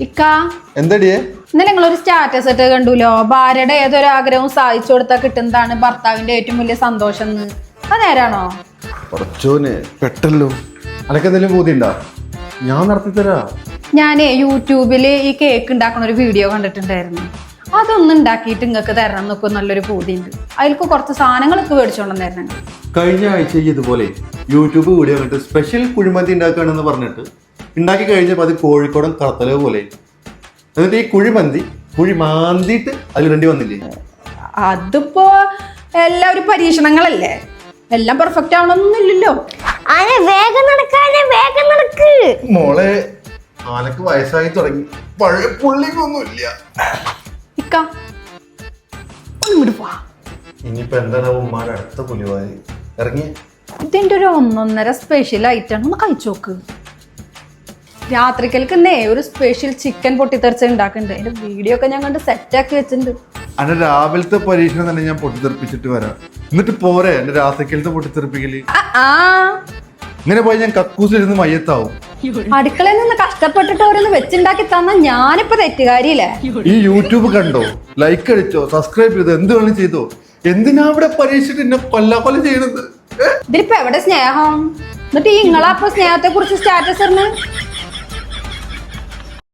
ഇക്ക. എന്തടിയേ? ഇന്നലെ നിങ്ങളൊരു സ്റ്റാറ്റസ് ഇട്ട് കണ്ടുല്ലോ? ഭാര്യയുടെ ഏതൊരു ആഗ്രഹവും സാധിച്ചു കൊടുത്താൽ കിട്ടുന്നതാണ് ഭർത്താവിന്റെ ഏറ്റവും വലിയ സന്തോഷം എന്ന്. അത് നേരാണോ? കുറച്ചോനെ പെട്ടല്ലോ. ബോധ്യണ്ടാ ഞാൻ നടത്തി തരാ. ഞാനേ യൂട്യൂബിൽ ഈ കേക്ക് ഉണ്ടാക്കുന്ന ഒരു വീഡിയോ കണ്ടിട്ടുണ്ടായിരുന്നു. അതൊന്നും ഉണ്ടാക്കിയിട്ട് നിങ്ങൾക്ക് തരണം എന്നൊക്കെ നല്ലൊരു പൂതിയുണ്ട് അതിൽക്ക് കുറച്ച് സാധനങ്ങളൊക്കെ മേടിച്ചോണ്ടെന്നായിരുന്നു കഴിഞ്ഞ ആഴ്ച ഇതുപോലെ യൂട്യൂബ് വീഡിയോ കണ്ടിട്ട് സ്പെഷ്യൽ കുഴിമന്തി ഉണ്ടാക്കുകയാണെന്ന് പറഞ്ഞിട്ട് ഉണ്ടാക്കി കഴിഞ്ഞപ്പോൾ അത് കോഴിക്കോടൻ കടത്തല പോലെ. എന്നിട്ട് ഈ കുഴിമന്തി കുഴി മാന്തിയിട്ട് അതിൽ വേണ്ടി വന്നില്ലേ? അതിപ്പോ എല്ലാവരും പരീക്ഷണങ്ങളല്ലേ? എല്ലാം പെർഫെക്റ്റ് ആവണമെന്നില്ലല്ലോ അനെ വേഗം നടക്കാനെ വേഗം നടക്ക്. മോളെ ആനക്ക് വയസ്സായി തുടങ്ങി. പഴയ പുള്ളിക്കൊന്നുമില്ല. ഇക്ക ഇനിയിപ്പോ എന്താണ് ഉമ്മാരെ അടുത്ത പുലിവായി ഇറങ്ങി ഇതിന്റെ ഒരു ഒന്നൊന്നര സ്പെഷ്യൽ ഐറ്റം ഒന്ന് കഴിച്ചു നോക്ക് രാത്രിക്കൽക്ക് നേ ഒരു സ്പെഷ്യൽ ചിക്കൻ പൊട്ടിത്തെറിച്ച ഉണ്ടാക്കുന്നുണ്ട് അതിന്റെ വീഡിയോ ഒക്കെ ഞാൻ കണ്ട് സെറ്റ് ആക്കി വെച്ചിട്ടുണ്ട്. അന്റെ രാവിലത്തെ പരീക്ഷണം തന്നെ ഞാൻ പൊട്ടിത്തെറിപ്പിച്ചിട്ട് വരാം. എന്നിട്ട് പോരെ എന്റെ രാത്രിക്കലത്തെ പൊട്ടിത്തെറിപ്പിക്കൽ? ഇങ്ങനെ പോയി ഞാൻ കക്കൂസിലിരുന്ന് മയ്യത്താവും. അടുക്കളയിൽ നിന്ന് കഷ്ടപ്പെട്ടിട്ട് ഓരോന്ന് വെച്ചുണ്ടാക്കി തന്ന ഞാനിപ്പോ തെറ്റുകാരിയില്ലേ? ഈ യൂട്യൂബ് കണ്ടോ? ലൈക്ക് അടിച്ചോ? സബ്സ്ക്രൈബ് ചെയ്തോ? എന്ത് വേണം ചെയ്തോ? എന്തിനാ ഇവിടെ പരീക്ഷിച്ചിട്ട് എന്നെ കൊല്ല കൊല്ല ചെയ്യണത്? ഇതിപ്പോ ഇതിലിപ്പോ എവിടെ സ്നേഹം? എന്നിട്ട് ഈ ഇങ്ങളപ്പോ സ്നേഹത്തെ കുറിച്ച് സ്റ്റാറ്റസ് ഇടുന്നു?